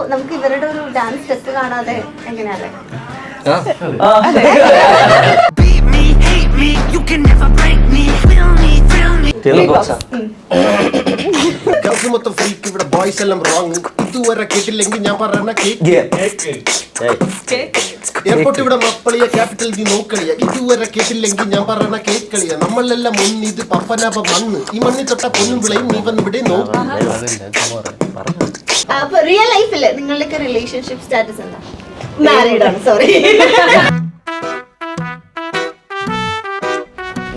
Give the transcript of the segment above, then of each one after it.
നമുക്ക് ഇവരുടെ ഒരു ഡാൻസ് സ്റ്റെപ്പ് കാണാതെ എങ്ങനെയാണ്. ഗൾഫ് മൊത്തം ഫ്രീക്ക് ഇവിടെ ബോയ്സ് എല്ലാം റോങ് ഇതുവരെ കേട്ടില്ലെങ്കിൽ ഞാൻ കേക്ക്. എയർപോർട്ട് ഇവിടെ മപ്പളിയ ക്യാപിറ്റൽ നീ നോക്കളിയ ഇതുവരെ കേട്ടില്ലെങ്കിൽ ഞാൻ പറയണ കേക്ക് കളിയ. നമ്മളെല്ലാം മുന്ന് ഇത് പപ്പനാപ മണ്ണ് ഈ മണ്ണിൽ തൊട്ട പൊന്നും വിളയും നീ വന്ന് ഇവിടെ നോക്ക്. അപ്പൊ റിയൽ ലൈഫിൽ നിങ്ങളുടെയൊക്കെ റിലേഷൻഷിപ്പ് സ്റ്റാറ്റസ് എന്താ? മാരീഡ് ആണ് സോറി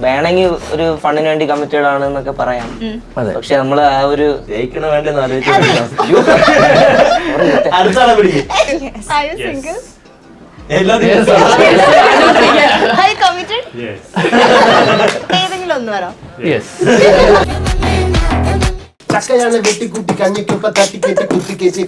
വേണമെങ്കിൽ ഒരു ഫണ്ടിന് വേണ്ടി കമ്മിറ്റഡ് ആണ് എന്നൊക്കെ പറയാം പക്ഷെ നമ്മൾ ആ ഒരു ഏതെങ്കിലും ഒന്ന് പറ. ചക്കയാണ് വെട്ടിക്കൂട്ടി കഞ്ഞിക്കൊക്കെ തട്ടിക്കേറ്റി കുത്തിക്കേറ്റി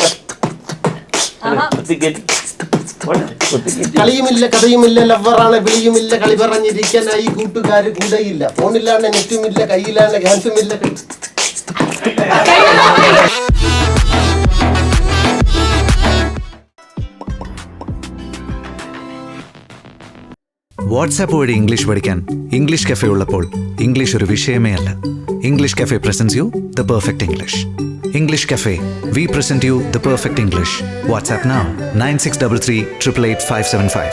കളിയുമില്ല കഥയുമില്ല ലവറാണ് വിളിയുമില്ല കളി പറഞ്ഞിരിക്കാനായി കൂട്ടുകാര് കൂടെയില്ല. ഫോണിലാണ് നെറ്റുമില്ല കയ്യിലാണ് ഗ്യാസുമില്ല. വാട്സാപ്പ് വഴി ഇംഗ്ലീഷ് പഠിക്കാൻ ഇംഗ്ലീഷ് കഫേ ഉള്ളപ്പോൾ ഇംഗ്ലീഷ് ഒരു വിഷയമേ അല്ല. English cafe presents you the perfect English English cafe we present you the perfect English WhatsApp now nine six double three triple eight five seven five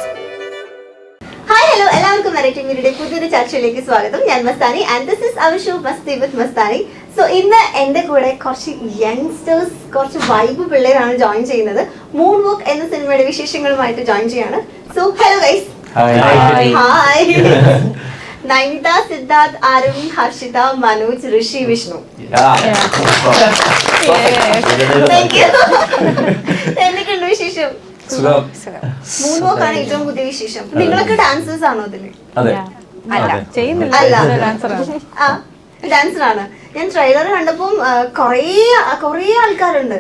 hi പുതിയൊരു ചർച്ചയിലേക്ക് സ്വാഗതം. ഞാൻ Mastani and this is our show Masti with Mastani. So ഇന്ന് എന്റെ കൂടെ കുറച്ച് youngsters കുറച്ച് vibe പിള്ളേരാണ് ജോയിൻ ചെയ്യുന്നത്. മൂൺ വർക്ക് എന്ന സിനിമയുടെ വിശേഷങ്ങളുമായിട്ട് ജോയിൻ ചെയ്യാണ്. So hello guys hi Nainita Siddharth Arun Harshitha Manoj Rishi Vishnu എന്തൊക്കെയുണ്ട് വിശേഷം മൂന്നോക്കാണ് ഏറ്റവും പുതിയ വിശേഷം. നിങ്ങളൊക്കെ ഡാൻസേഴ്സ് ആണോ അതിൽ? അതെ. അല്ല. ഡാൻസറാണ് ആ ഡാൻസറാണ് ഞാൻ ട്രെയിലർ കണ്ടപ്പോൾ കൊറേ കൊറേ ആൾക്കാരുണ്ട്.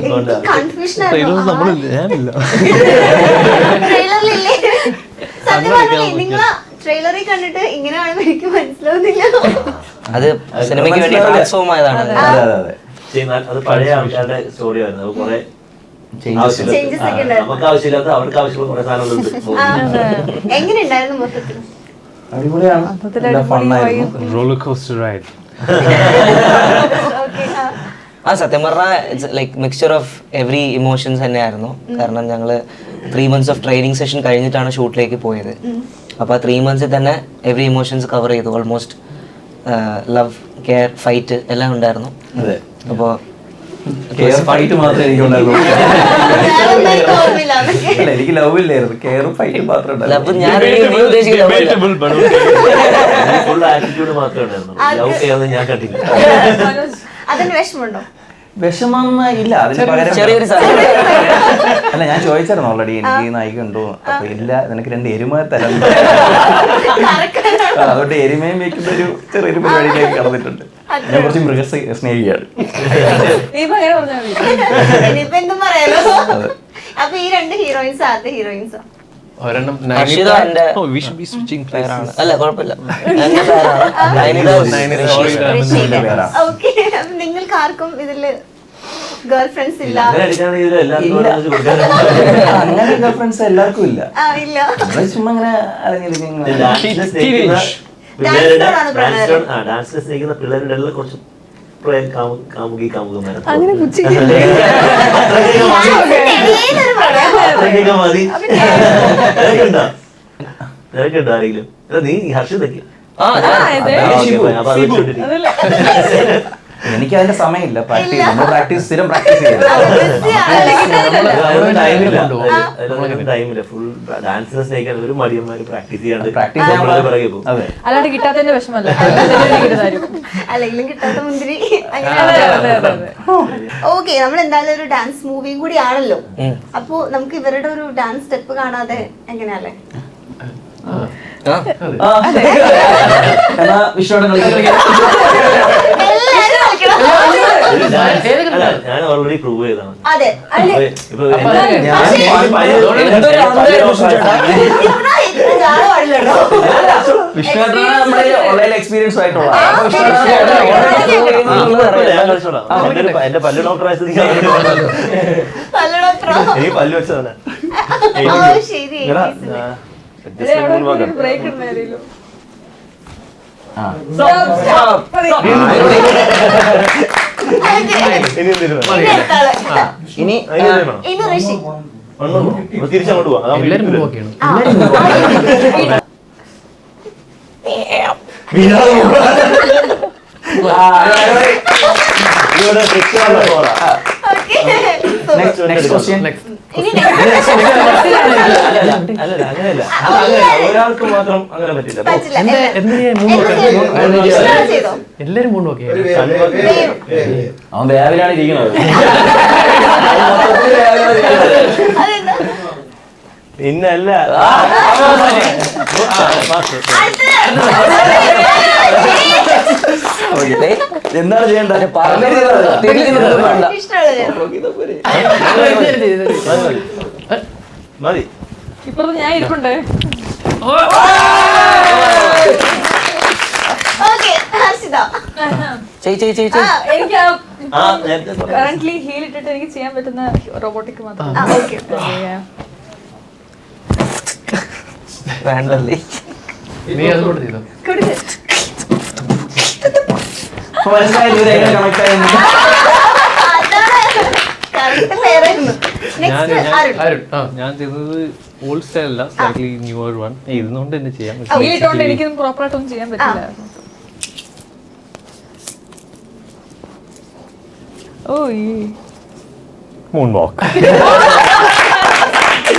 എനിക്ക് കൺഫ്യൂഷൻ ആയിരുന്നു ട്രെയിലറിലില്ലേ സത്യം പറഞ്ഞില്ലേ നിങ്ങളെ ട്രെയിലറിൽ കണ്ടിട്ട് ഇങ്ങനെയാണെന്ന് എനിക്ക് മനസ്സിലാവുന്നില്ല. അത് സിനിമയ്ക്ക് വേണ്ടി ട്രാൻസ്ഫോം ആയതാണ് അത്. പഴയ ആൾക്കാരുടെ സ്റ്റോറി ആയിരുന്നു. അത് കുറെ. നമുക്ക് ആവശ്യമില്ലാത്ത അവർക്ക് ആവശ്യമുള്ള കുറെ സാധനങ്ങളുണ്ട് എങ്ങനെയുണ്ടായിരുന്നു മൊത്തത്തിൽ? മൊത്തത്തിൽ അടിപൊളി vibe. roller coaster ride. Okay ആ. സത്യം പറഞ്ഞാൽ like mixture of every emotions തന്നെയായിരുന്നു. കാരണം ഞങ്ങൾ three months of training session കഴിഞ്ഞിട്ടാണ് ഷൂട്ടിലേക്ക് പോയത്. അപ്പോൾ ആ ത്രീ മന്ത്സിൽ തന്നെ എവറി ഇമോഷൻസ് കവർ ചെയ്തു. ഓൾമോസ്റ്റ് ലവ് കെയർ ഫൈറ്റ് എല്ലാം ഉണ്ടായിരുന്നു. അതെ. അപ്പോൾ ഫൈറ്റ് മാത്രമേ എനിക്ക് എനിക്ക് ലവ് ഇല്ലായിരുന്നു. കെയറും ഫൈറ്റും മാത്രമേ ലവ് ഞാൻ ആറ്റിറ്റ്യൂഡ് മാത്രമേ ഉണ്ടായിരുന്നു ലവ് കെയർ ഞാൻ കണ്ടില്ല. അതിന് വിഷമമുണ്ടോ? വിഷമം ഇല്ല. അതിന് പകരം ചെറിയൊരു സാധനം അല്ല ഞാൻ ചോദിച്ചായിരുന്നു ഓൾറെഡി എനിക്ക് നായിക ഉണ്ടോ? അപ്പൊ ഇല്ല നിനക്ക് രണ്ട് എരുമ തരാം. അതുകൊണ്ട് എരുമയും വെക്കുന്ന ഒരു ചെറിയൊരു പരിപാടിയിലേക്ക് കടന്നിട്ടുണ്ട്. ഞാൻ കുറച്ച് മൃഗ സ്നേഹിയാണ്. അപ്പൊ ഈ രണ്ട് ഹീറോയിൻസ് ആദ്യ ഹീറോയിൻസോ ഒരെണ്ണം Oh, അല്ല കുഴപ്പമില്ല. നിങ്ങൾക്ക് ആർക്കും ഇതിൽ ഗേൾ ഫ്രണ്ട്സ് ഇല്ല. അങ്ങനെ അടിക്കുകയാണെങ്കിൽ ഇതിൽ എല്ലാവർക്കും ഇല്ല. ഓരോന്ന് കൊടുക്കാനുണ്ട്. അങ്ങനെ ഗേൾഫ്രണ്ട്സ് എല്ലാവർക്കും ഇല്ല. ആ ഇല്ല. നമ്മൾ ചുമ്മാ ഇങ്ങനെ അലഞ്ഞിരിക്കും ഡാൻസിനെ സ്നേഹിക്കുന്ന. പിള്ളേരുടെ കുറച്ച് കാമുകി കാമുകന്മാരെ അങ്ങനെ മതി. നിനക്കുണ്ടോ? നിനക്കുണ്ടോ ആരെങ്കിലും? നീ ഹർഷിതൊക്കെ. ആ. അപ്പൊ അത്. എനിക്ക് അതിന്റെ സമയമില്ല പ്രാക്ടീസ് നമ്മൾ പ്രാക്ടീസ് സ്ഥിരം പ്രാക്ടീസ് ടൈമില്ല ഫുൾ ഡാൻസിനെ സ്നേഹിക്കാൻ ഒരു മടിയന്മാര് പ്രാക്ടീസ് ചെയ്യാണ്ട് പ്രാക്ടീസ് അല്ലാണ്ട് കിട്ടാത്തതിന്റെ വിഷമല്ല അല്ലെങ്കിലും കിട്ടാത്ത മുന്തിരി ഓക്കെ നമ്മൾ എന്തായാലും ഒരു ഡാൻസ് മൂവിയും കൂടി ആണല്ലോ. അപ്പോ നമുക്ക് ഇവരുടെ ഒരു ഡാൻസ് സ്റ്റെപ്പ് കാണാതെ എങ്ങനെയല്ലേ. എന്നാ വിഷ്ണുവിടെ കളിക്കാം എല്ലാരും കളിക്കണം. ഒരു dance- അല്ല, ഞാൻ ഓൾറെഡി പ്രൂവ് ചെയ്താണ് അതെ ഇപ്പൊ വിഷ്ണുവേട്ടനാണ് നമ്മുടെ ഓൺലൈൻ എക്സ്പീരിയൻസ് ആയിട്ടുള്ള എന്റെ പല്ല് ഡോക്ടർ എനിക്ക് പല്ല് വെച്ചതാണ്. ആ, ഇനി ഇനി ഇനി ഇനി എന്തിനു വേണം? ഇനി ഋഷി തിരിച്ചങ്ങോട്ട് പോവാം ഇവിടെ ഒരാൾക്ക് മാത്രം അങ്ങനെ പറ്റില്ല? എല്ലാരും മൂന്ന് നോക്കിയാണ് അവൻ വേവിലാണ് ഇരിക്കുന്നത് പിന്നല്ല എന്താണ് ചെയ്യേണ്ടത്. മതി ഇപ്പുറത്ത് ഞാൻ ഇരിപ്പുണ്ട്. കറന്റ്ലി ഹീൽ ഇട്ടിട്ട് എനിക്ക് ചെയ്യാൻ പറ്റുന്ന റോബോട്ടിക് മാത്രം. ഓക്കേ. വേണ്ടല്ലേ? നീ ചെയ്തോ കണക്ട് ആയെന്ന്? അതാണ് ഞാൻ ചെയ്തത് ഓൾഡ് സ്റ്റൈൽ അല്ല സ്ലൈറ്റ്ലി ന്യൂവർ വൺ ഇരുന്നുകൊണ്ട് തന്നെ ചെയ്യാം പക്ഷേ ഹീൽ ഇട്ടുകൊണ്ട് basically എനിക്കൊന്നും പ്രോപ്പർ ചെയ്യാൻ പറ്റില്ല. ഓ ഈ moon walk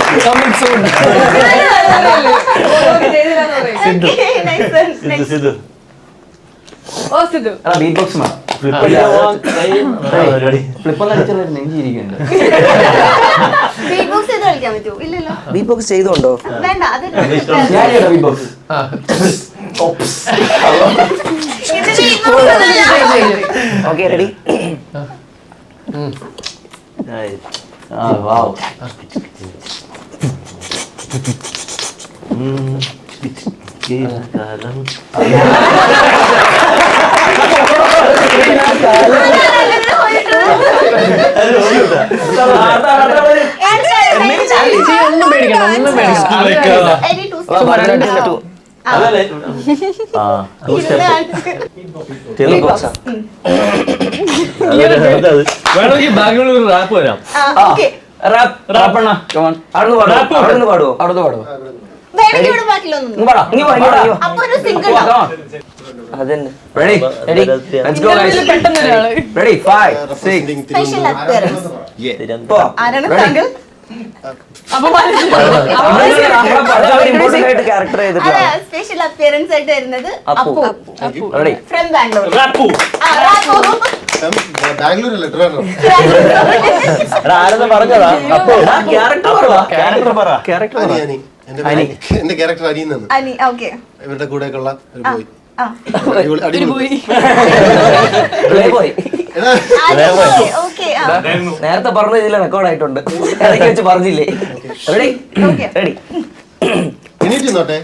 Nice one. Sidhu Next. Sidhu ഓ സിദ്ധു ബീറ്റ് ബോക്സ് ചെയ്തോണ്ടോ? ചെയ്യട്ടെ ബീറ്റ് ബോക്സ് ഒന്നുമല്ല. ഓക്കെ റെഡി ആ. വാവ് ഇരുന്ന് കാണിച്ച്. ചെറു ബോക്സാ വേണമെങ്കിൽ ഒരു റാപ്പ് വരാം ആ, okay. കമോൺ അവിടുന്ന് പാടുവോ? അവിടുന്ന് പാടുവോ? അവിടെ പാടുവോ? വേണമെങ്കിൽ ബാക്കിലൊന്നും ഇങ്ങ് പാടാ ഇങ്ങ് പാടാ ഇങ്ങ് പാടാ. അപ്പൊ ഒരു സിംഗിൾ അതന്നെ. Ready Ready? Let's go guys പെട്ടെന്ന് ഒരാൾ. റെഡി 5 6 സ്പെഷ്യൽ അപ്പിയറൻസ് ആയിട്ട് ക്യാരക്ടർ അതെ സ്പെഷ്യൽ അപ്പിയറൻസ് ആയിട്ട് വരുന്നത് അപ്പു. അപ്പു. ഫ്രം ബാംഗ്ലൂർ ട്രിവാൻഡ്രം? ആരെന്ന് പറഞ്ഞതാ? അപ്പോ ക്യാരക്ടർ പറ. ക്യാരക്ടർ അനി അനി എന്റെ എന്റെ ക്യാരക്ടർ അനിയെന്നാണ് അനി ഓക്കെ. ഇവരുടെ കൂടെയൊക്കെയുള്ള ഒരു ബോയ് നേരത്തെ പറഞ്ഞ ഇതിൽ റെക്കോർഡ് ആയിട്ടുണ്ട് ഇടയ്ക്ക് വെച്ച് പറഞ്ഞില്ലേ? റെഡി. റെഡി എണീറ്റ് നിന്നോട്ടെ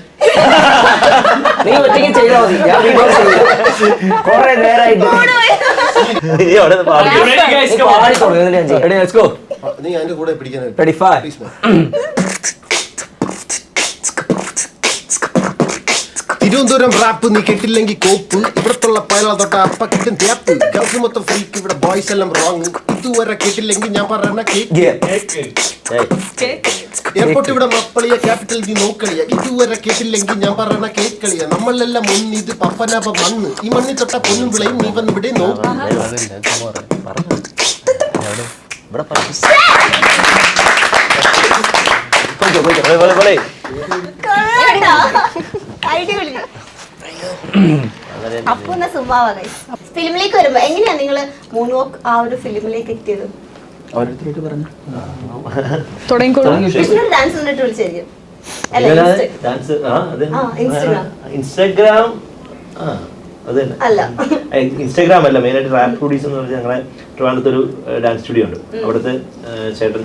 നീ ഒറ്റയ്ക്ക് ചെയ്താൽ മതി. ഞാൻ കൊറേ നേരമായിട്ട് നീ അവിടെ നിന്ന് പാടി. എന്നിട്ട് ഞാൻ ചെയ്യാം. എടേ ലെറ്റ്സ് ഗോ നീ അതിന്റെ കൂടെ പിടിക്കാനായിട്ട് ready 5 Please, man. Thiruvananthapuram rap നീ കിട്ടില്ലെങ്കിൽ കോപ്പ്. ഇവിടത്തുള്ള പയല തൊട്ട അപ്പ കിട്ടും തേപ്പ് ഗൾഫ് മൊത്തം ഫ്രീക്ക് ഇവിടെ ബോയ്സ് എല്ലാം റോങ് ഇതുവരെ കേട്ടില്ലെങ്കിൽ ഞാൻ പറയണ കേക്ക്. എയർപോർട്ട് ഇവിടെ മപ്പളിയ ക്യാപിറ്റൽ നീ നോക്കളിയ. ഇതുവരെ കേട്ടില്ലെങ്കിൽ ഞാൻ പറയണ കേക്കളിയ. നമ്മളെല്ലാം മുന്ന് ഇത് പപ്പനാപ വന്ന്. ഈ മണ്ണി തൊട്ട പൊന്നും വിളയും നീ വന്ന് ഇവിടെ നോക്കും. ഇവിടെ. അടിപൊളി അപ്പൊ എന്നാ സുമ്മാവ ഫിലിമിലേക്ക് വരുമ്പോ എങ്ങനെയാ നിങ്ങൾ മൂന്ന് വോക്ക് ആ ഒരു ഫിലിമിലേക്ക് എത്തിയത്? പറഞ്ഞു. ഡാൻസ് കണ്ടിട്ട് വിളിച്ചായിരിക്കും. Dance Instagram. ഇൻസ്റ്റാഗ്രാം അല്ല. മെയിൻ ഇൻസ്റ്റാഗ്രാം അല്ല മെയിനായിട്ട് റാപ്പ് പ്രൊഡ്യൂസ് എന്ന് പറഞ്ഞാൽ ഞങ്ങളെ ട്രിവാൻഡത്ത് ഒരു ഡാൻസ് സ്റ്റുഡിയോ ഉണ്ട്. അവിടുത്തെ ചേട്ടൻ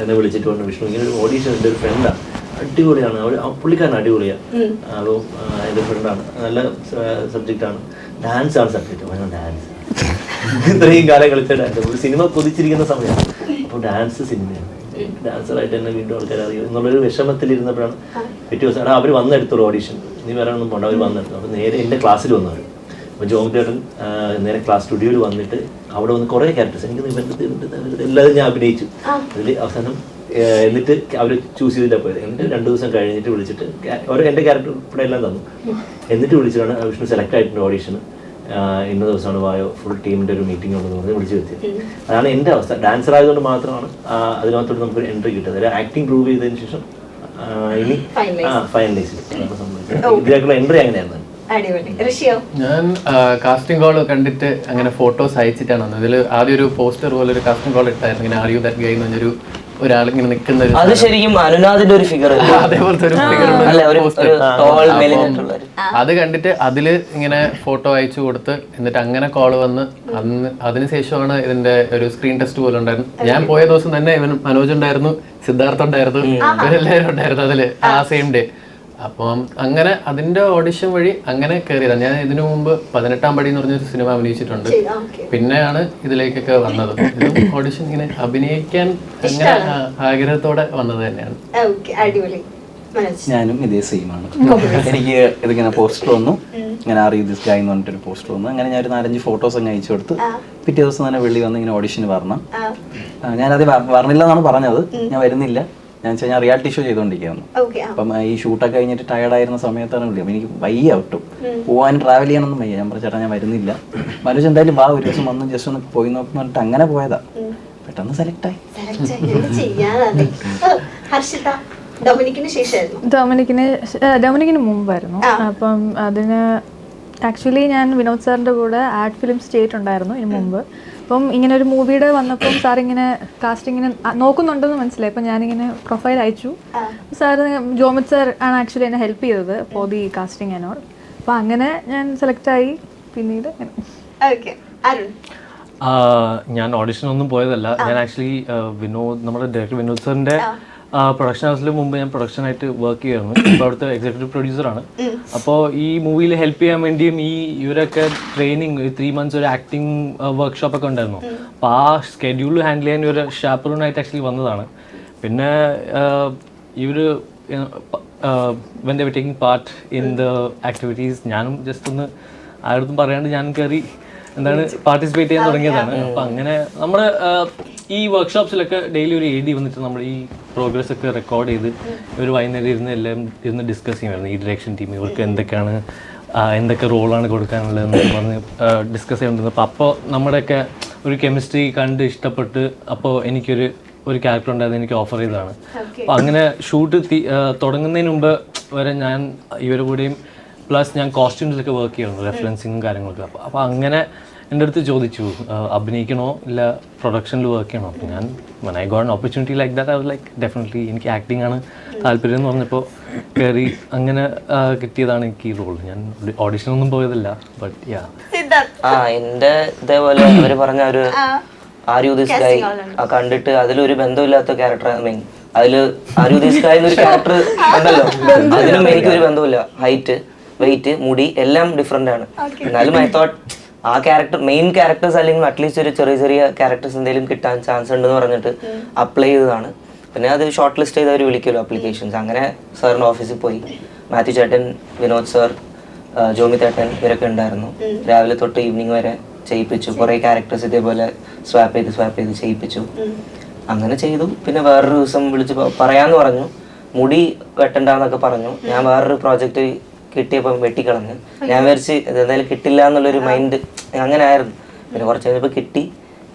എന്നെ വിളിച്ചിട്ട് പറഞ്ഞു വിഷ്ണു ഇങ്ങനെ ഒരു ഓഡീഷൻ ഉണ്ട് ഒരു ഫ്രണ്ടാണ് അടിപൊളിയാണ്. അവർ പുള്ളിക്കാരൻ അടിപൊളിയാണ് അപ്പോൾ എന്റെ ഫ്രണ്ടാണ് നല്ല ആണ്. ഡാൻസ് ആണ് സബ്ജക്റ്റ് ഭയങ്കര ഡാൻസ് ഇത്രയും കാലം കളിച്ച ഡാൻസ് ഒരു സിനിമ കൊതിച്ചിരിക്കുന്ന സമയമാണ്. അപ്പോൾ ഡാൻസ് സിനിമയാണ്. ഡാൻസറായിട്ട് തന്നെ വീണ്ടും ആൾക്കാർ അറിയും. എന്നുള്ളൊരു വിഷമത്തിലിരുന്നപ്പോഴാണ് പിറ്റേ ദിവസം എടാ അവർ വന്നെടുത്തോളൂ ഓഡീഷൻ നീ വരാനൊന്നും പോണ്ട അവർ വന്നെടുത്തു. അപ്പോൾ നേരെ എന്റെ ക്ലാസ്സിൽ വന്നവർ അപ്പോൾ ചേട്ടൻ നേരെ ക്ലാസ് സ്റ്റുഡിയോയിൽ വന്നിട്ട് അവിടെ വന്ന് കുറേ ക്യാരക്ടേഴ്സ് എനിക്ക് ഇവരുടെ എല്ലാവരും ഞാൻ അഭിനയിച്ചു. അതിൽ അവസാനം എന്നിട്ട് അവർ ചൂസ് ചെയ്തില്ല പോയത്. എന്നിട്ട് രണ്ട് ദിവസം കഴിഞ്ഞിട്ട് വിളിച്ചിട്ട് ഒരു എന്റെ ക്യാരക്ടർ ഇവിടെ എല്ലാം തന്നു. എന്നിട്ട് വിളിച്ചിട്ടാണ് വിഷ്ണു സെലക്ട് ആയിട്ടുണ്ട് ഓഡീഷന് ഇന്ന ദിവസമാണ് വായോ ഫുൾ ടീമിന്റെ ഒരു മീറ്റിംഗ് ഉണ്ടെന്ന് പറഞ്ഞ് വിളിച്ചു വരുത്തിയത്. അതാണ് എന്റെ അവസ്ഥ. ഡാൻസർ ആയതുകൊണ്ട് മാത്രമാണ് അതിനകത്തോട്ട് നമുക്ക് എൻട്രി കിട്ടുന്നത് അതായത് ആക്ടിങ് പ്രൂവ് ചെയ്തതിന് ശേഷം ഇനി. ആ ഫൈനലൈസ് ഇതിലേക്കുള്ള എൻട്രി അങ്ങനെയായിരുന്നു ഞാൻ കാസ്റ്റിംഗ് കോൾ കണ്ടിട്ട് അങ്ങനെ ഫോട്ടോസ് അയച്ചിട്ടാണ് വന്നത്. ഇതിൽ ആദ്യം ഒരു പോസ്റ്റർ പോലെ ഒരു കാസ്റ്റിംഗ് കോൾ ഇട്ടായിരുന്നു. ഇങ്ങനെ ആർ യു ദാറ്റ് ഗൈ എന്ന് പറഞ്ഞൊരു ഒരാൾ ഇങ്ങനെ നിൽക്കുന്ന ഒരു അത് ശരിക്കും അനുനാദിന്റെ ഒരു ഫിഗർ അതേപോലത്തെ ഒരു ഫിഗർ ഉള്ള അല്ല? ഒരു ടോൾ അപ്പം അത് കണ്ടിട്ട് അതിൽ ഇങ്ങനെ ഫോട്ടോ അയച്ചു കൊടുത്ത് എന്നിട്ട് അങ്ങനെ കോൾ വന്ന് അന്ന് അതിനുശേഷമാണ് ഇതിന്റെ ഒരു സ്ക്രീൻ ടെസ്റ്റ് പോലെ ഉണ്ടായിരുന്നു ഞാൻ പോയ ദിവസം തന്നെ ഇവൻ മനോജ് ഉണ്ടായിരുന്നു സിദ്ധാർത്ഥ ഉണ്ടായിരുന്നു ഇവരെല്ലാവരും ഉണ്ടായിരുന്നു അതിൽ. ആ സെയിം ഡേ അപ്പം അങ്ങനെ അതിന്റെ ഓഡിഷൻ വഴി അങ്ങനെ കയറിയതാണ് ഞാൻ ഇതിനു മുമ്പ് പതിനെട്ടാം പടി എന്ന് പറഞ്ഞൊരു സിനിമ അഭിനയിച്ചിട്ടുണ്ട്. പിന്നെയാണ് ഇതിലേക്കൊക്കെ വന്നത്. ഇതും ഓഡിഷൻ ഇങ്ങനെ അഭിനയിക്കാൻ അങ്ങനെ ആഗ്രഹത്തോടെ വന്നത് തന്നെയാണ്. ഓക്കെ അടിപൊളി. മനോജ് ഞാനും ഇതേ സെയിമാണ് എനിക്ക് ഇതിങ്ങനെ പോസ്റ്റർ വന്നു. ഇങ്ങനെ അറിയൂ ദിസ് ഗായ് എന്ന് പറഞ്ഞിട്ടൊരു പോസ്റ്റർ വന്നു. അങ്ങനെ ഞാൻ ഒരു നാലഞ്ച് ഫോട്ടോസ് അങ്ങ് അയച്ചു കൊടുത്ത് പിറ്റേ ദിവസം തന്നെ വെള്ളി വന്ന് ഇങ്ങനെ ഓഡിഷന് വരണം. ഞാനത് വരണില്ല എന്നാണ് പറഞ്ഞത്. ഞാൻ വരുന്നില്ല. ഞാൻ വെച്ചാൽ ഞാൻ റിയാലിറ്റി ഷോ ചെയ്തുകൊണ്ടിരിക്കുകയാണ് ഓക്കെ അപ്പം ഈ ഷൂട്ടൊക്കെ കഴിഞ്ഞിട്ട് ടയർഡായിരുന്ന സമയത്താണ് വിളിക്കുക അപ്പം എനിക്ക് വയ്യ ഒട്ടും. പോകാൻ ട്രാവൽ ചെയ്യാനൊന്നും വയ്യ. ഞാൻ പറഞ്ഞ ചേട്ടാ ഞാൻ വരുന്നില്ല. മനോജ് എന്തായാലും വാ ഒരു ദിവസം വന്ന് ജസ്റ്റ് ഒന്ന് പോയി നോക്കുന്നു പറഞ്ഞിട്ട് അങ്ങനെ പോയതാ. പെട്ടെന്ന് സെലക്ട് ആയി. സെലക്ട് എന്ത് ഹർഷിത ഡൊമിനിക്കിന് ഡൊമിനിക്കിന് ഡൊമിനിക്കിന് മുമ്പായിരുന്നു. അപ്പം അതിന് ആക്ച്വലി ഞാൻ വിനോദ് സാറിന്റെ കൂടെ ആഡ് ഫിലിംസ് ചെയ്തിട്ടുണ്ടായിരുന്നു ഇതിന് മുമ്പ്. അപ്പം ഇങ്ങനെ ഒരു മൂവിയുടെ വന്നപ്പം സാർ ഇങ്ങനെ കാസ്റ്റിങ്ങിന് നോക്കുന്നുണ്ടെന്ന് മനസ്സിലായി. അപ്പം ഞാനിങ്ങനെ പ്രൊഫൈൽ അയച്ചു. സാർ ജോമിത് സാർ ആണ് ആക്ച്വലി എന്നെ ഹെൽപ്പ് ചെയ്തത് for the casting and all അപ്പോൾ അങ്ങനെ ഞാൻ സെലക്ട് ആയി. പിന്നീട് ഞാൻ ഓഡിഷൻ ഒന്നും പോയതല്ല. ഞാൻ ആക്ച്വലി വിനോദ് നമ്മുടെ ഡയറക്ടർ വിനോദ് സാറിന്റെ പ്രൊഡക്ഷൻ ഹൗസിൽ മുമ്പ് ഞാൻ പ്രൊഡക്ഷൻ ആയിട്ട് വർക്ക് ചെയ്യുന്നു ഇപ്പോൾ അവിടുത്തെ എക്സിക്യൂട്ടീവ് പ്രൊഡ്യൂസറാണ് അപ്പോൾ ഈ മൂവിയിൽ ഹെൽപ്പ് ചെയ്യാൻ വേണ്ടിയും ഈ ഇവരൊക്കെ ട്രെയിനിങ് ഒരു ത്രീ മന്ത്സ് ഒരു ആക്ടിങ് വർക്ക്ഷോപ്പ് ഒക്കെ ഉണ്ടായിരുന്നു. അപ്പോൾ ആ സ്കെഡ്യൂൾ ഹാൻഡിൽ ചെയ്യാൻ ഒരു ഷാപ്പറൂണായിട്ട് ആക്ച്വലി വന്നതാണ്. പിന്നെ ഇവർ when the taking part in the activities ഞാനും ജസ്റ്റ് ഒന്ന് ആരോടും പറയാണ്ട് ഞാൻ കയറി എന്താണ് പാർട്ടിസിപ്പേറ്റ് ചെയ്യാൻ തുടങ്ങിയതാണ്. അപ്പം അങ്ങനെ നമ്മുടെ ഈ വർക്ക്ഷോപ്സിലൊക്കെ ഡെയിലി ഒരു എഴുതി വന്നിട്ട് നമ്മൾ ഈ പ്രോഗ്രസ് ഒക്കെ റെക്കോർഡ് ചെയ്ത് ഒരു വൈകുന്നേരം ഇരുന്ന് എല്ലാം ഇരുന്ന് ഡിസ്കസ് ചെയ്യുമായിരുന്നു. ഈ ഡയറക്ഷൻ ടീം ഇവർക്ക് എന്തൊക്കെയാണ് എന്തൊക്കെ റോളാണ് കൊടുക്കാനുള്ളതെന്ന് പറഞ്ഞ് ഡിസ്കസ് ചെയ്യേണ്ടത് അപ്പോൾ അപ്പോൾ നമ്മുടെയൊക്കെ ഒരു കെമിസ്ട്രി കണ്ട് ഇഷ്ടപ്പെട്ട് അപ്പോൾ എനിക്കൊരു ഒരു ക്യാരക്ടർ ഉണ്ടായിരുന്നു എനിക്ക് ഓഫർ ചെയ്തതാണ്. അപ്പോൾ അങ്ങനെ ഷൂട്ട് തുടങ്ങുന്നതിന് മുമ്പ് വരെ ഞാൻ ഇവരുടെ കൂടെയും പ്ലസ് ഞാൻ കോസ്റ്റ്യൂംസിലൊക്കെ വർക്ക് ചെയ്യുന്നു റെഫറൻസിങ്ങും കാര്യങ്ങളൊക്കെ. അപ്പോൾ അപ്പോൾ അങ്ങനെ എന്റെ അടുത്ത് ചോദിച്ചു അഭിനയിക്കണോ ഇല്ല പ്രൊഡക്ഷനിൽ വർക്ക് ചെയ്യണോ? അപ്പോൾ ഞാൻ one I got opportunity like that I like definitely എനിക്ക് ആക്ടിംഗ് ആണ് താല്പര്യം എന്ന് പറഞ്ഞപ്പോൾ കയറി അങ്ങനെ കിട്ടിയതാണ് എനിക്ക് ഈ റോൾ ഞാൻ ഓഡിഷനൊന്നും പോയതല്ല ബട്ട് യാ സിദ്ധാർത്ഥ്. ആ എന്റെ ഇതേപോലെ അവർ പറഞ്ഞ ഒരു ആര്യു ദിസ് കണ്ടിട്ട് അതിലൊരു ബന്ധമില്ലാത്ത ക്യാരക്ടർ ഐ മീൻ അതിൽ ആര്യു ദിസ് എന്നൊരു ക്യാരക്ടർ ഉണ്ടല്ലോ. അതിനും എനിക്കൊരു ബന്ധമില്ല. ഹൈറ്റ് വെയിറ്റ് മുടി എല്ലാം ഡിഫറെന്റ് ആണ്. എന്നാലും ഐ തോട്ട് ആ ക്യാരക്ടർ മെയിൻ ക്യാരക്ടേഴ്സ് അല്ലെങ്കിൽ അറ്റ്ലീസ്റ്റ് ഒരു ചെറിയ ചെറിയ ക്യാരക്ടേഴ്സ് എന്തെങ്കിലും കിട്ടാൻ ചാൻസ് ഉണ്ടെന്ന് പറഞ്ഞിട്ട് അപ്ലൈ ചെയ്തതാണ്. പിന്നെ അത് ഷോർട്ട് ലിസ്റ്റ് ചെയ്ത് അവർ വിളിക്കുമല്ലോ അപ്ലിക്കേഷൻസ് അങ്ങനെ സാറിന്റെ ഓഫീസിൽ പോയി. മാത്യു ചേട്ടൻ വിനോദ് സർ ജോമി ചേട്ടൻ ഇവരൊക്കെ ഉണ്ടായിരുന്നു. രാവിലെ തൊട്ട് ഈവനിങ് വരെ ചെയ്യിപ്പിച്ചു. കുറേ ക്യാരക്ടേഴ്സ് ഇതേപോലെ സ്വാപ്പ് ചെയ്ത് സ്വാപ്പ് ചെയ്ത് ചെയ്യിപ്പിച്ചു. അങ്ങനെ ചെയ്തു. പിന്നെ വേറൊരു ദിവസം വിളിച്ച് പറയാന്ന് പറഞ്ഞു. മുടി വെട്ടണ്ടെന്നൊക്കെ പറഞ്ഞു. ഞാൻ വേറൊരു പ്രോജക്റ്റ് കിട്ടിയപ്പോൾ വെട്ടിക്കളഞ്ഞു. ഞാൻ വിചാരിച്ച് എന്തായാലും കിട്ടില്ല എന്നുള്ളൊരു മൈൻഡ് അങ്ങനെ ആയിരുന്നു. പിന്നെ കുറച്ച് കഴിഞ്ഞപ്പോൾ കിട്ടി.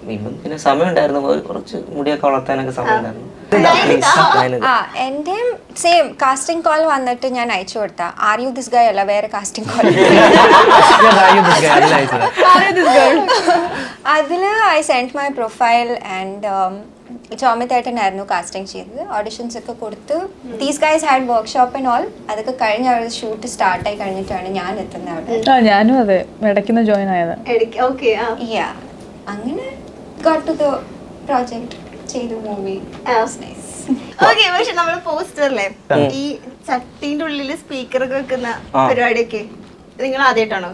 വീണ്ടും പിന്നെ സമയം ഉണ്ടായിരുന്നു കുറച്ച് മുടിയൊക്കെ വളർത്താനൊക്കെ സമയം ഉണ്ടായിരുന്നു എന്റെയും എന്റെയും സെയിം കാസ്റ്റിംഗ് കോൾ വന്നിട്ട് ഞാൻ അയച്ചു കൊടുത്ത. ആർ യു ദിസ് ഗൈ അല്ല വേറെ കാസ്റ്റിംഗ് കോൾ അതിൽ I send my profile and ചോമിത്തേട്ടനായിരുന്നു casting ചെയ്തത്. ഓഡിഷൻസ് ഒക്കെ കൊടുത്ത് these guys had workshop and all അതൊക്കെ കഴിഞ്ഞ അവിടെ ഷൂട്ട് സ്റ്റാർട്ടായി കഴിഞ്ഞിട്ടാണ് ഞാൻ എത്തുന്നത് അവിടെ. ഞാനും അതെ. ഇടയ്ക്കുന്ന ജോയിൻ ആയത്. ഓക്കെ ആ. യാ അങ്ങനെ ഗോട്ട് ടു ദ പ്രോജക്റ്റ് ചെയ്തു മൂവി ഓക്കെ പക്ഷെ നമ്മൾ പോസ്റ്ററിലെ ഈ ചട്ടീന്റെ ഉള്ളിൽ സ്പീക്കർ ഒക്കെ വെക്കുന്ന. പരിപാടിയൊക്കെ നിങ്ങൾ ആദ്യമായിട്ടാണോ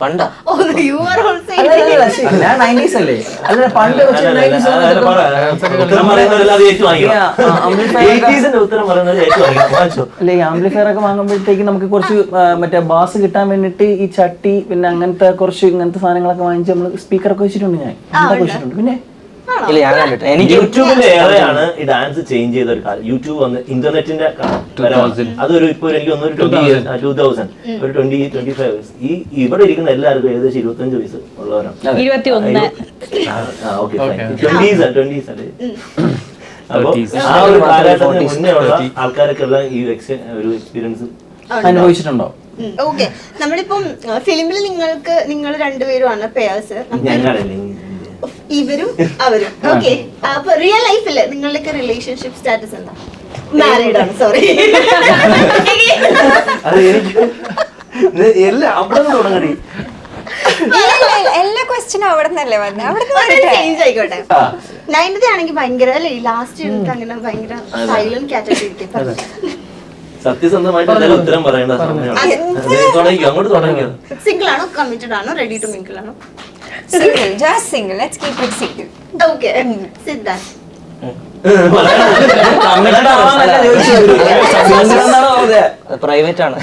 പണ്ട് പണ്ടാ ഓ യു ആർ ഓൾസോ അല്ല, അല്ല, അല്ല, ശരി. ഞാൻ നയന്റീസ് അല്ലേ അല്ല പണ്ട് വെച്ച് 90s അല്ല, അല്ല, പറ. ഉത്തരം പറയുന്നവരെല്ലാം അത് ഏറ്റു വാങ്ങിക്കണം. ആ, amplifier ഒക്കെ- 80s ന്റെ ഉത്തരം പറയുന്നത് ഏറ്റു വാങ്ങിക്കണം. വാങ്ങിച്ചോ. അല്ല ഈ ആംപ്ലിഫയർ ഒക്കെ വാങ്ങുമ്പോഴത്തേക്ക് നമുക്ക് കുറച്ച് മറ്റേ ബാസ് കിട്ടാൻ വേണ്ടിട്ട് ഈ ചട്ടി പിന്നെ അങ്ങനത്തെ കുറച്ച് ഇങ്ങനത്തെ സാധനങ്ങളൊക്കെ വാങ്ങിച്ച് നമ്മൾ സ്പീക്കറൊക്കെ വെച്ചിട്ടുണ്ട് ഞാൻ വെച്ചിട്ടുണ്ട് പിന്നെ ഇല്ല ഞാൻ കണ്ടിട്ട് എനിക്ക് യൂട്യൂബിന്റെ ഏറെയാണ് ഈ ഡാൻസ് ചേഞ്ച് ചെയ്ത ഒരു കാലം. യൂട്യൂബ് വന്ന് ഇന്റർനെറ്റിന്റെ. അതൊരു ഇപ്പൊ എനിക്ക് തോന്നുന്നു ഒരു ട്വന്റി ടൂ തൗസൻഡ് ഒരു ട്വന്റി ട്വന്റി ഫൈവ് ഈ ഇവിടെ ഇരിക്കുന്ന എല്ലാവർക്കും ഏകദേശം ഇരുപത്തഞ്ച് വയസ്സ് ഉള്ളവരാണ്. ഓക്കെ ട്വന്റീസ് ട്വന്റീസ് അല്ലേ അപ്പൊ ആ ഒരു കാലഘട്ടത്തിന് മുന്നേ ഉള്ള ആൾക്കാരൊക്കെ എല്ലാം ഈ ഒരു എക്സ്പീരിയൻസ് അനുഭവിച്ചിട്ടുണ്ടോ? ഓക്കെ. നമ്മളിപ്പം ഫിലിമിൽ നിങ്ങൾക്ക് നിങ്ങൾ രണ്ടുപേരുമാണ് പേഴ്സ് ഞങ്ങളല്ലേ ഇവരും അവരും. ഓക്കെ അപ്പൊ റിയൽ ലൈഫിൽ നിങ്ങളുടെ റിലേഷൻഷിപ്പ് സ്റ്റാറ്റസ് എന്താ? മാരീഡ് ആണ് സോറി അത് എനിക്ക് ഇത് എല്ലാം അവിടെ നിന്ന് തുടങ്ങടി എല്ലാ ക്വസ്റ്റ്യനും അവിടെ നിന്നല്ലേ വന്നത് അവിടെ ചേഞ്ച് ആയിക്കോട്ടെ. ആണെങ്കിൽ ഭയങ്കര അല്ലേ ലാസ്റ്റ് അങ്ങനെ ഭയങ്കര സൈലന്റ് കാറ്റഗറി സത്യസന്ധമായിട്ട് എന്തായാലും ഉത്തരം പറയേണ്ട സമയമാണ്. അങ്ങോട്ട് സിംഗിൾ ആണോ കമ്മിറ്റഡ് ആണോ റെഡി ടു മിങ്കിൾ ആണോ? Single just single. Let's keep it single. Okay. Siddharth private ആണ്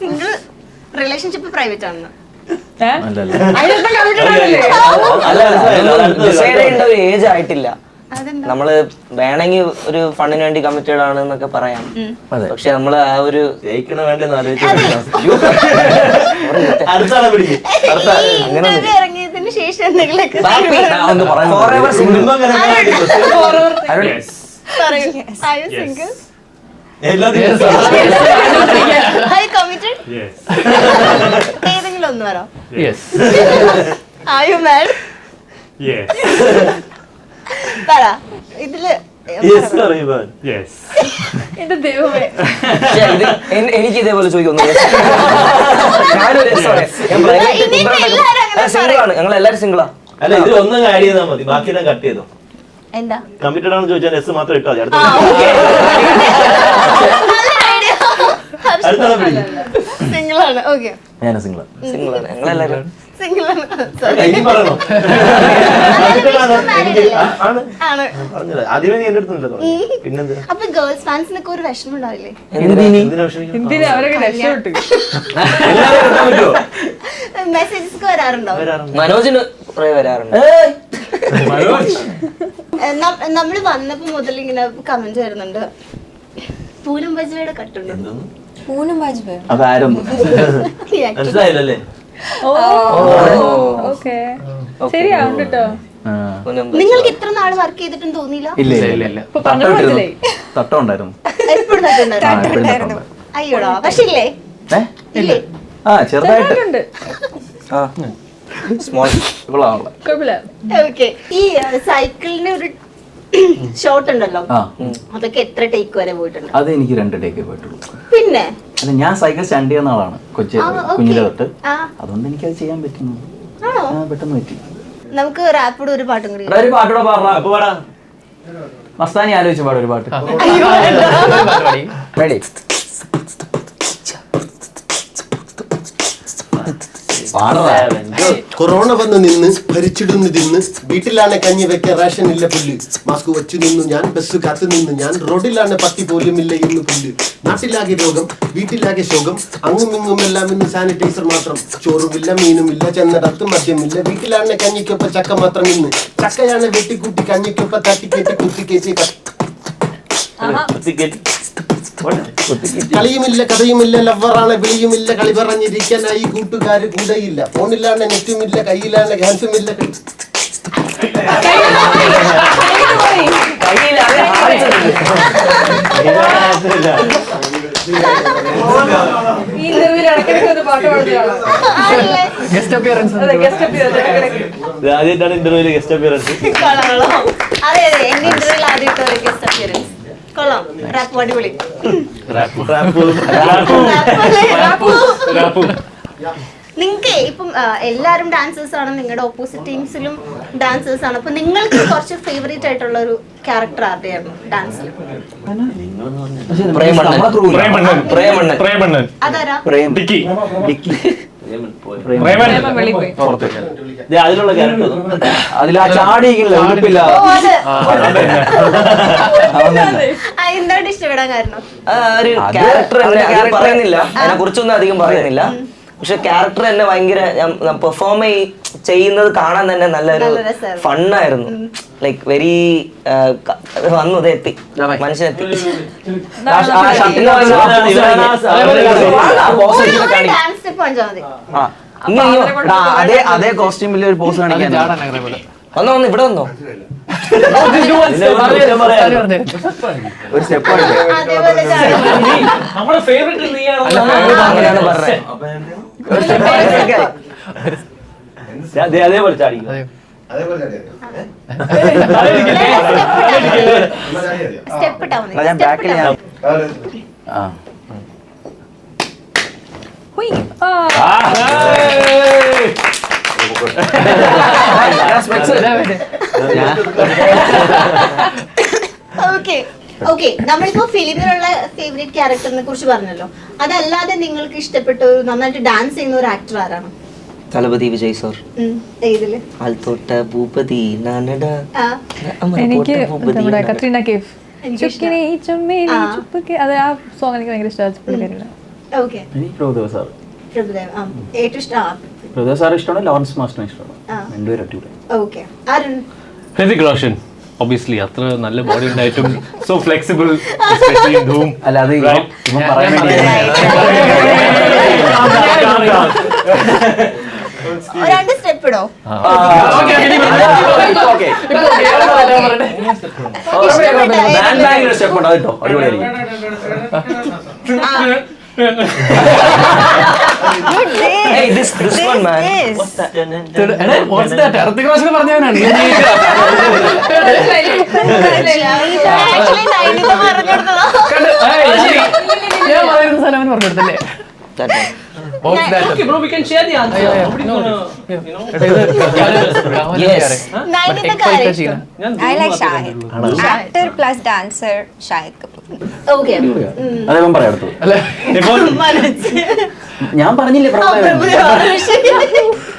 സിംഗിൾ റിലേഷൻഷിപ്പ് പ്രൈവറ്റ് ആണെന്ന് ചെയ്യേണ്ട ഒരു ഏജ് ആയിട്ടില്ല നമ്മൾ വേണമെങ്കിൽ ഒരു ഫണ്ടിന് വേണ്ടി കമ്മിറ്റഡ് ആണ് എന്നൊക്കെ പറയാം. പക്ഷെ നമ്മൾ ആ ഒരു ജയിക്കണ വേണ്ടെന്ന് ആലോചിച്ചു? ഏതെങ്കിലും ഒന്ന് പറ you married? യെസ് പറ. ഇതിൽ യെസ് പറയുവാൻ യെസ് എന്റെ ദൈവമേ. പക്ഷേ ഇത് എൻ- എനിക്ക് ഇതേപോലെ ചോദിക്കുന്നു ഞാനൊരു sorry, ഞാൻ private ഇനി timber എല്ലാവരും ഉണ്ടാക്കും. അങ്ങനെ ആണ്. ഞങ്ങൾ എല്ലാവരും സിംഗിളാ അല്ല ഇത് ഒന്നും ആഡ് ചെയ്താൽ മതി. ബാക്കിയെല്ലാം കട്ട് ചെയ്തോ. എന്താ? കമ്പ്യൂട്ടർ ആണെന്ന് ചോദിച്ചാൽ എസ് മാത്രം ഇട്ടാൽ മതി അടുത്ത അടുത്ത ആണ്. ഓക്കെ ഞാൻ സിംഗിൾ സിംഗിൾ ആണ്. ഞങ്ങളെല്ലാവരും സിംഗിൾ ആണ്. ആദ്യമേ നീ എന്റെ അടുത്തുണ്ടല്ലോ പിന്നെന്ത്? അപ്പൊ ഗേൾസ് ഫാൻസിനൊക്കെ ഒരു വിഷമം ഉണ്ടാവില്ലേ? മെസ്സേജസ് വരാറുണ്ടോ? മനോജിന് നമ്മൾ വരാറുണ്ട്. നമ്മൾ വന്നപ്പോ മുതൽ ഇങ്ങനെ കമന്റ് വരുന്നുണ്ട്. പൂനം ബജ്വയുടെ കട്ടുണ്ട്. പൂനം മനസ്സിലായില്ലല്ലേ? ഓ ഓക്കെ. ശരിയാ ഉണ്ട് കേട്ടോ നിങ്ങൾക്ക് ഇത്ര നാൾ വർക്ക് ചെയ്തിട്ടും തോന്നിയില്ല? ഇല്ല ഇല്ല ഇല്ല, തട്ടം ഉണ്ടായിരുന്നു. എപ്പോഴും തട്ടുണ്ടായിരുന്നു അയ്യോടാ പക്ഷെ ഇല്ലേ ഏ? ഇല്ലേ? ആ ചെറുതായിട്ടുണ്ട്. ആ സ്മോൾ ഓക്കെ ഈ സൈക്കിളിന് ഒരു ഷോട്ട് ഉണ്ടല്ലോ. അതൊക്കെ എത്ര ടേക്ക് വരെ പോയിട്ടുണ്ട്? അത് എനിക്ക് രണ്ട് ടേക്ക് പോയിട്ടുള്ളൂ. പിന്നെ? അല്ല ഞാൻ സൈക്കിൾ സ്റ്റാൻഡ് ചെയ്യുന്ന ആളാണ് കൊച്ചി. കുഞ്ഞിലെ തൊട്ട്. അതുകൊണ്ട് എനിക്കത് ചെയ്യാൻ പറ്റുന്നു. ആ പെട്ടെന്ന് പറ്റി. നമുക്ക് റാപ്പിഡ് ഒരു പാട്ടും കൂടി ഒരു പാട്ടൂടെ പാടാ. അപ്പൊ പാടാ. മസ്താനി ആലോചിച്ച് പാടും ഒരു പാട്ട് Ready? പാടടാ. കൊറോണ വന്ന് നിന്ന് ഭരിച്ചിടുന്നു തിന്ന് വീട്ടിലാണ് കഞ്ഞി വെക്കാൻ റേഷൻ ഇല്ല പുല്ല്. മാസ്ക് വെച്ചു നിന്നു ഞാൻ ബസ് കാത്തു നിന്നു ഞാൻ റോഡിലാണ് പത്തി പോലും ഇല്ല ഇന്ന് പുല്ല്. നാട്ടിലാകെ രോഗം വീട്ടിലാകെ ശോകം അങ്ങും ഇങ്ങും എല്ലാം ഇന്ന് സാനിറ്റൈസർ മാത്രം. ചോറുമില്ല മീനുമില്ല ചെന്നിടത്ത് മദ്യമില്ല. വീട്ടിലാണ് കഞ്ഞിക്കൊപ്പം ചക്ക മാത്രം ഇന്ന്. ചക്കയാണ് വെട്ടിക്കൂട്ടി കഞ്ഞിക്കൊപ്പം തട്ടിക്കെട്ടി കുത്തിക്കേറ്റി ക- ടിക്കറ്റ് കളിയുമില്ല കഥയുമില്ല ലവറാണ് വിളിയുമില്ല കളി പറഞ്ഞിരിക്കാനായി കൂട്ടുകാര് കൂടെയില്ല. ഫോണിലാണ് നെറ്റുമില്ല കയ്യിലാണ് പാടുന്നതാണ് ഗസ്റ്റ് അപ്പിയറൻസ് ആദ്യമായിട്ടാണ് ഇന്റർവ്യൂൽ ഗസ്റ്റ് അപ്പിയറൻസ് അതെ അതെ എന്റെ ഇന്റർവ്യൂവിൽ ആദ്യമായിട്ട് ഗസ്റ്റ് അപ്പിയറൻസ് കൊള്ളാം. റാപ്പ് അടിപൊളി. നിങ്ങൾക്ക് ഇപ്പം എല്ലാരും എല്ലാവരും ഡാൻസേഴ്സ് ആണ്. നിങ്ങളുടെ ഓപ്പോസിറ്റ് ടീംസിലും ഡാൻസേഴ്സ് ആണ്. അപ്പൊ നിങ്ങൾക്ക് കുറച്ച് ഫേവറേറ്റ് ആയിട്ടുള്ള ഒരു ക്യാരക്ടർ ആരുടെയായിരുന്നു ഡാൻസിൽ അതാരാ? അതിലുള്ള ക്യാരക്ടർ അതിൽ ആ ഉടുപ്പില്ല ഒരു ക്യാരക്ടർ പറയുന്നില്ല അതിനെ കുറിച്ചൊന്നും അധികം പറയുന്നില്ല പക്ഷെ ക്യാരക്ടർ തന്നെ ഭയങ്കര പെർഫോം ചെയ്യുന്നത് കാണാൻ തന്നെ നല്ലൊരു. ഫണ്ണായിരുന്നു ലൈക് വെരി വന്നു എത്തി മനുഷ്യനെത്തി ആ അതേ അതേ കോസ്റ്റ്യൂമിൽ ഒരു പോസ് കാണിക്കാൻ വന്നോ വന്ന് ഇവിടെ വന്നോ. ഒരു സ്റ്റെപ്പ് അതേപോലെ ചാടും. ഞാൻ ബാക്കിൽ ഞാൻ specs ഞാൻ ഓക്കെ ഓക്കെ നമ്മളിപ്പോ ഫിലിമിലുള്ള ഫേവറേറ്റ് ക്യാരക്ടറിനെ കുറിച്ച് പറഞ്ഞല്ലോ. അതല്ലാതെ നിങ്ങൾക്ക് ഇഷ്ടപ്പെട്ട ഒരു നന്നായിട്ട് ഡാൻസ് ചെയ്യുന്ന ഒരു ആക്ടർ ആരാണ്? തലപതി വിജയ് സർ. ആൽത്തോട്ട ഭൂപതി എനിക്ക് നമ്മുടെ കത്രീന കേഫ്. ചുക്കിനെ ചുമ്മേനി. ചുപ്പുക്കെ. അത് ആ സോങ് എനിക്ക് ഭയങ്കര ഇഷ്ടമാണ് പ്രഭുദേവ് സാർ ഏറ്റവും ഇഷ്ടം പ്രഭുദേവ് സാർ ഇഷ്ടമാണ് ലോറൻസ് മാസ്റ്റർ ഇഷ്ടമാണ്. രണ്ടുപേരും അടിപൊളി ഓക്കെ അരുൺ ഹൃതിക് റോഷൻ ഒബിയസ്ലി അത്ര നല്ല ബോഡി ഉണ്ടായിട്ടും so flexible especially in Dhoom അല്ല അത് ഇവൻ ഇവൻ പറയാൻ വേണ്ടി രണ്ട് സ്റ്റെപ്പ് ഇടോ സ്റ്റെപ്പ് ഉണ്ട് കേട്ടോ അടിപൊളിയായിരിക്കും Hey, this this one man. Actually Nainita പറഞ്ഞു That പറയാം അടുത്തത് ഇപ്പോൾ ഞാൻ പറഞ്ഞില്ലേ പ്രഭുദേവൻ ഋത്തിക് റോഷൻ ലൈക്ക് കഹോന പ്യാരെ തൊട്ട് ഋത്തിക് റോഷന് yeah. ഋതിക് റോഷൻ രണ്ട് സ്റ്റെപ്പ് അത് കാണിച്ചു അത് തന്നെ ഈ സാധനം Come on. Come on. Hrithik Roshan കാണിച്ചില്ലേ ഞാൻ ഇനി വെറുതെ അത് കാണിച്ചത്.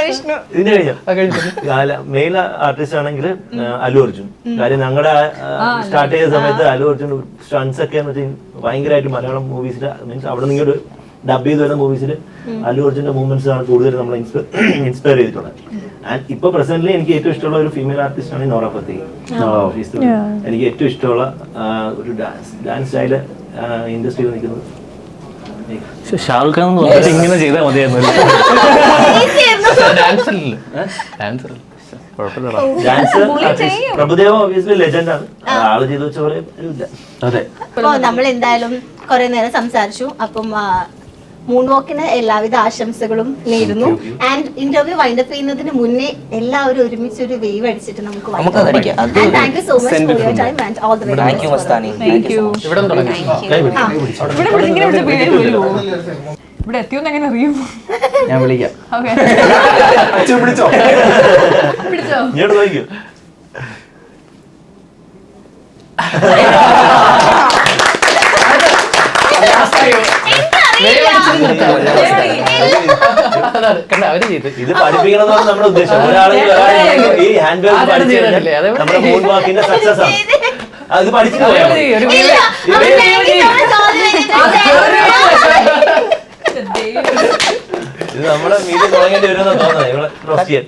വിഷ്ണു? ഇതിന്റെ കഴിഞ്ഞു ആ കഴിഞ്ഞിട്ട് മെയിൽ ആർട്ടിസ്റ്റ് ആണെങ്കിൽ അലു അർജുൻ. കാര്യം ഞങ്ങളുടെ സ്റ്റാർട്ട് ചെയ്ത സമയത്ത് അലു അർജുൻ സ്റ്റൺസ് ഒക്കെ ഭയങ്കരമായിട്ട് മലയാളം മൂവീസിൽ മീൻസ് അവിടെ നിന്ന് ഒരു ഡബ് ചെയ്ത് വരുന്ന മൂവീസിൽ അലു അർജുന്റെ മൂവ്മെന്റ്സ് ആണ് കൂടുതൽ നമ്മൾ ഇൻസ്പയർ ചെയ്തിട്ടുള്ളത്. ആൻഡ് ഇപ്പൊ പ്രസന്റിൽ എനിക്ക് ഏറ്റവും ഇഷ്ടമുള്ള ഒരു ഫീമെയിൽ ആർട്ടിസ്റ്റ് ആണ് നോറ ഫത്തേഹി the- എനിക്ക് ഏറ്റവും ഇഷ്ടമുള്ള ഒരു ഡാൻസ് ഡാൻസ് സ്റ്റൈൽ ഇൻഡസ്ട്രിയിൽ നിൽക്കുന്നത് ഷാറുഖ് ഖാൻ എന്ന് പറഞ്ഞിട്ട് ഇങ്ങനെ ചെയ്താൽ മതിയായിരുന്നു ഡാൻസർ അല്ലേ dancer dance Prabhudeva obviously legend ആണ്. ആൾ ചെയ്തു വെച്ച പോലെ ഇല്ല അതെ. അപ്പൊ നമ്മൾ എന്തായാലും കുറെ നേരം സംസാരിച്ചു. അപ്പം മൂൺ വാക്കിന് എല്ലാവിധ ആശംസകളും നേരുന്നു ആൻഡ് ഇന്റർവ്യൂ വൈൻഡപ്പ് ചെയ്യുന്നതിന് മുന്നേ എല്ലാവരും ഒരുമിച്ച് ഒരു വേവ് അടിച്ചിട്ട് നമുക്ക്. Thank you so much for your time and all the very Thank Mastani. Thank you so much. ഇവിടെ എത്തിയോന്ന് എങ്ങനെ അറിയും ഞാൻ വിളിക്കാം പിടിച്ചോ പിടിച്ചോ ഇത് പഠിപ്പിക്കണമെന്നാണ് നമ്മുടെ ഉദ്ദേശം ഒരാളെങ്കിൽ ഈ ഹാൻഡ് ബാഗ് നമ്മുടെ സക്സസ് ആണ് അത്. പഠിച്ചു ഇത് മീഡിയ തുടങ്ങേണ്ടി വരുമെന്ന് തോന്നുന്നത്. ഇവിടെ റോസ്റ്റ് ചെയ്യാൻ.